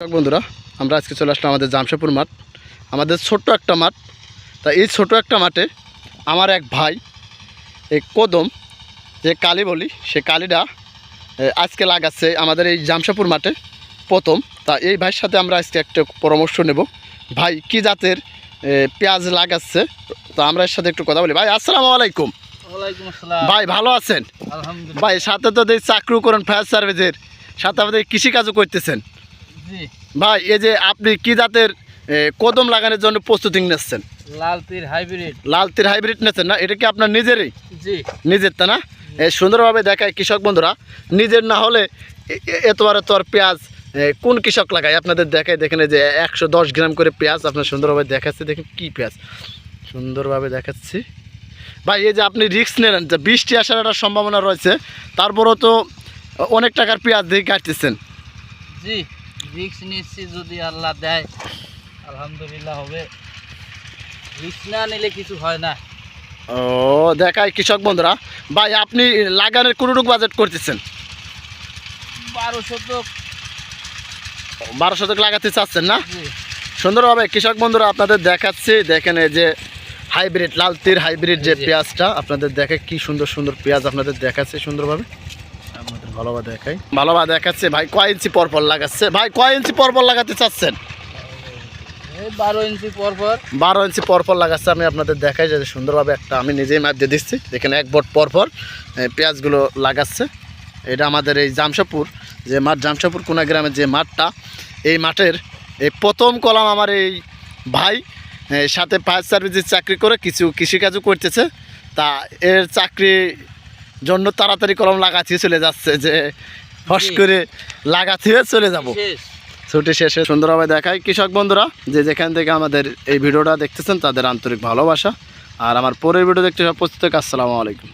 বন্ধুরা আমরা আজকে চলে আসলাম আমাদের জামশেদপুর মাঠ। আমাদের ছোট্ট একটা মাঠ। তা এই ছোট একটা মাঠে আমার এক ভাই এই কদম যে কালি বলি সে কালিটা আজকে লাগাচ্ছে আমাদের এই জামশেদপুর মাঠে প্রথম। তা এই ভাইয়ের সাথে আমরা আজকে একটা পরামর্শ নেব। ভাই কি জাতের পেঁয়াজ লাগাচ্ছে? তো আমরা এর সাথে একটু কথা বলি। ভাই আসসালামু আলাইকুম। ওয়ালাইকুম ভাই ভালো আছেন? ভাই সাথে তো চাকরি করেন ফায়ার সার্ভিসের সাথে আমাদের কৃষিকাজও করতেছেন। ভাই এই যে আপনি কি জাতের কদম লাগানোর জন্য প্রস্তুতি নিচ্ছেন? লাল তীর হাইব্রিড। লাল তীর হাইব্রিড নিচ্ছেন না? এটা কি আপনার নিজেরই? জি। নিজের তা না? সুন্দরভাবে দেখায় কৃষক বন্ধুরা। নিজের না হলে এতবার তোর পেঁয়াজ কোন কৃষক লাগায়? আপনাদের দেখায় দেখেন যে একশো দশ গ্রাম করে পেঁয়াজ আপনার সুন্দরভাবে দেখাচ্ছে দেখেন কি পেঁয়াজ। সুন্দরভাবে দেখাচ্ছি। ভাই এই যে আপনি রিস্ক নিলেন যে বৃষ্টি আসার একটা সম্ভাবনা রয়েছে তারপরও তো অনেক টাকার পেঁয়াজ দিয়ে কাটতেছেন। জি। রিক্স নিচ্ছি যদি আল্লাহ দেয় আলহামদুলিল্লাহ হবে। রিক্স না নিলে কিছু হয় না। ও দেখায় কৃষক বন্ধুরা ভাই আপনি লাগানোর কোনোটুকু বাজেট করতেছেন? বারো শতক। বারো শতক লাগাতে চাচ্ছেন না? সুন্দরভাবে কৃষক বন্ধুরা আপনাদের দেখাচ্ছি দেখেন এই যে হাইব্রিড লাল তীর হাইব্রিড যে পেঁয়াজটা আপনাদের দেখে কি সুন্দর সুন্দর পেঁয়াজ আপনাদের দেখাচ্ছে সুন্দরভাবে। ভালোভাবে দেখাই। ভালোভাবে দেখাচ্ছে। ভাই কয় ইঞ্চি পরপর লাগাচ্ছে? ভাই কয় ইঞ্চি পরপর লাগাতে চাচ্ছেন? এই বারো ইঞ্চি পর পর বারো ইঞ্চি পরপর লাগাচ্ছে আমি আপনাদের দেখাই যে সুন্দরভাবে একটা আমি নিজেই মাপ দিয়ে দিচ্ছি। দেখেন এক বট পরপর পেঁয়াজগুলো লাগাচ্ছে। এটা আমাদের এই জামশাপুর যে মাঠ জামশাপুর কোনা গ্রামের যে মাঠটা এই মাঠের এই প্রথম কলাম আমার এই ভাই সাথে ফায়ার সার্ভিসের চাকরি করে কিছু কৃষিকাজও করতেছে। তা এর চাকরি জন্য তাড়াতাড়ি কলম লাগাচ্ছি চলে যাচ্ছে যে ফস করে লাগাচ্ছি চলে যাব। শেষ। ছুটি শেষে সুন্দরভাবে দেখায় কৃষক বন্ধুরা যে যেখান থেকে আমাদের এই ভিডিওটা দেখতেছেন তাদের আন্তরিক ভালোবাসা। আর আমার পরের ভিডিও দেখতে সব প্রস্তুত আসসালামু আলাইকুম।